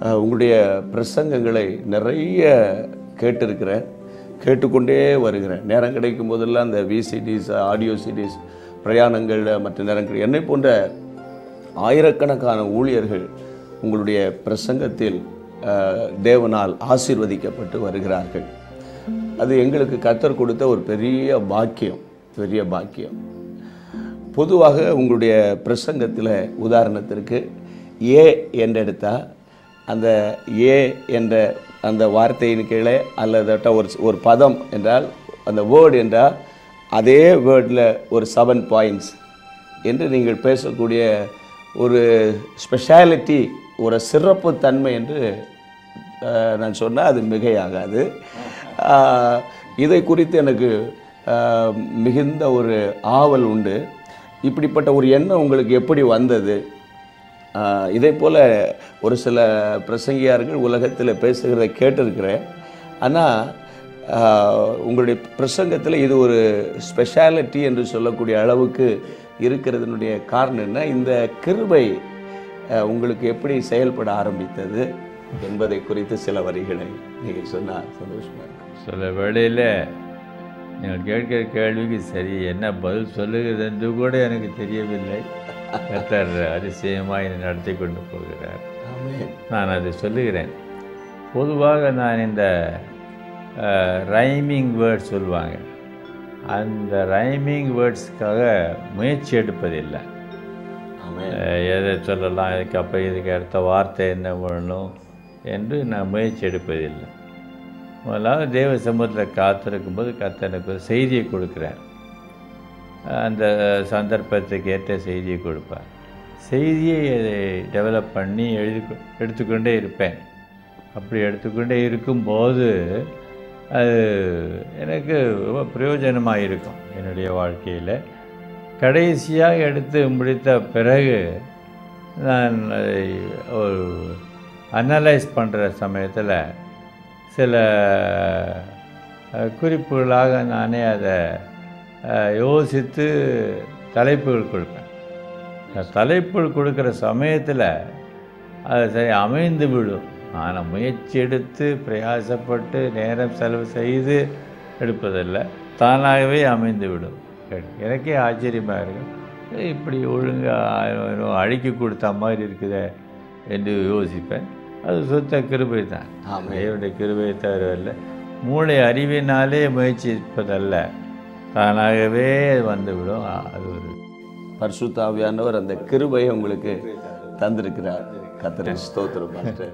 உங்களுடைய பிரசங்கங்களை நிறைய கேட்டிருக்கிறேன். கேட்டுக்கொண்டே வருகிறேன். நேரம் கிடைக்கும் போதெல்லாம் அந்த விசிடிஸ் ஆடியோ சிடிஸ் பிரயாணங்கள் மற்ற நேரங்கள் என்னை போன்ற ஆயிரக்கணக்கான ஊழியர்கள் உங்களுடைய பிரசங்கத்தில் தேவனால் ஆசீர்வதிக்கப்பட்டு வருகிறார்கள். அது எங்களுக்கு கத்தர் கொடுத்த ஒரு பெரிய பாக்கியம் பெரிய பாக்கியம். பொதுவாக உங்களுடைய பிரசங்கத்தில் உதாரணத்திற்கு ஏ என்று எடுத்தால் அந்த ஏ என்ற அந்த வார்த்தையின் கீழே அல்லது ஒரு ஒரு பதம் என்றால் அந்த வேர்டு என்றால் அதே வேர்டில் ஒரு செவன் பாயிண்ட்ஸ் என்று நீங்கள் பேசக்கூடிய ஒரு ஸ்பெஷாலிட்டி ஒரு சிறப்பு தன்மை என்று நான் சொன்னால் அது மிகையாகாது. இதை குறித்து எனக்கு மிகுந்த ஒரு ஆவல் உண்டு. இப்படிப்பட்ட ஒரு எண்ணம் உங்களுக்கு எப்படி வந்தது? இதே போல் ஒரு சில பிரசங்கியார்கள் உலகத்தில் பேசுகிறத கேட்டிருக்கிறேன். ஆனால் உங்களுடைய பிரசங்கத்தில் இது ஒரு ஸ்பெஷாலிட்டி என்று சொல்லக்கூடிய அளவுக்கு இருக்கிறதுனுடைய காரணம் என்ன? இந்த கிருபை உங்களுக்கு எப்படி செயல்பட ஆரம்பித்தது என்பதை குறித்து சில வரிகளை நீங்கள் சொன்னால் சந்தோஷமாக இருக்கும். சில வேளையில் நீங்கள் கேட்கிற கேள்விக்கு சரி என்ன பதில் சொல்லுகிறது என்று கூட எனக்கு தெரியவில்லை. கர்த்தர் அதிசயமாக என்னை நடத்தி கொண்டு போகிறார். நான் அதை சொல்லுகிறேன். பொதுவாக நான் இந்த ரைமிங் வேர்ட்ஸ் சொல்லுவாங்க. அந்த ரைமிங் வேர்ட்ஸ்க்காக முயற்சி எடுப்பதில்லை. எதை சொல்லலாம் இதுக்கு அப்போ இதுக்கு அடுத்த வார்த்தை என்ன பண்ணணும் என்று நான் முயற்சி எடுப்பதில்லை. முதலாவது தேவ சமூகத்தில் காத்திருக்கும் போது கர்த்தர் எனக்கு ஒரு செய்தியை கொடுக்குறார். அந்த சந்தர்ப்பத்துக்கு ஏற்ற செய்தியை கொடுப்பார். செய்தியை டெவலப் பண்ணி எழுதி எடுத்துக்கொண்டே இருப்பேன். அப்படி எடுத்துக்கொண்டே இருக்கும்போது அது எனக்கு ரொம்ப பிரயோஜனமாக இருக்கும் என்னுடைய வாழ்க்கையில். கடைசியாக எடுத்து முடித்த பிறகு நான் அதை ஒரு அனலைஸ் பண்ணுற சமயத்தில் சில குறிப்புகளாக நானே அதை யோசித்து தலைப்புகள் கொடுப்பேன். தலைப்புகள் கொடுக்குற சமயத்தில் அது சரி அமைந்து விடும். ஆனால் முயற்சி எடுத்து பிரயாசப்பட்டு நேரம் செலவு செய்து எடுப்பதில்லை. தானாகவே அமைந்து விடும். எனக்கே ஆச்சரியமாக இருக்கும் இப்படி ஒழுங்காக அழுக்கி கொடுத்த மாதிரி இருக்குதே என்று யோசிப்பேன். அது சுத்த கிருபை தான். ஆமென். தேவனுடைய கிருபை தவிரவில்லை மூளை அறிவினாலே முயற்சிப்பதல்ல தானாகவே வந்துவிடும். அது ஒரு பர்சுத்தாவியானவர் அந்த கிருபையை உங்களுக்கு தந்திருக்கிறார். கத்தரை ஸ்தோத்திரம் பாஸ்டர்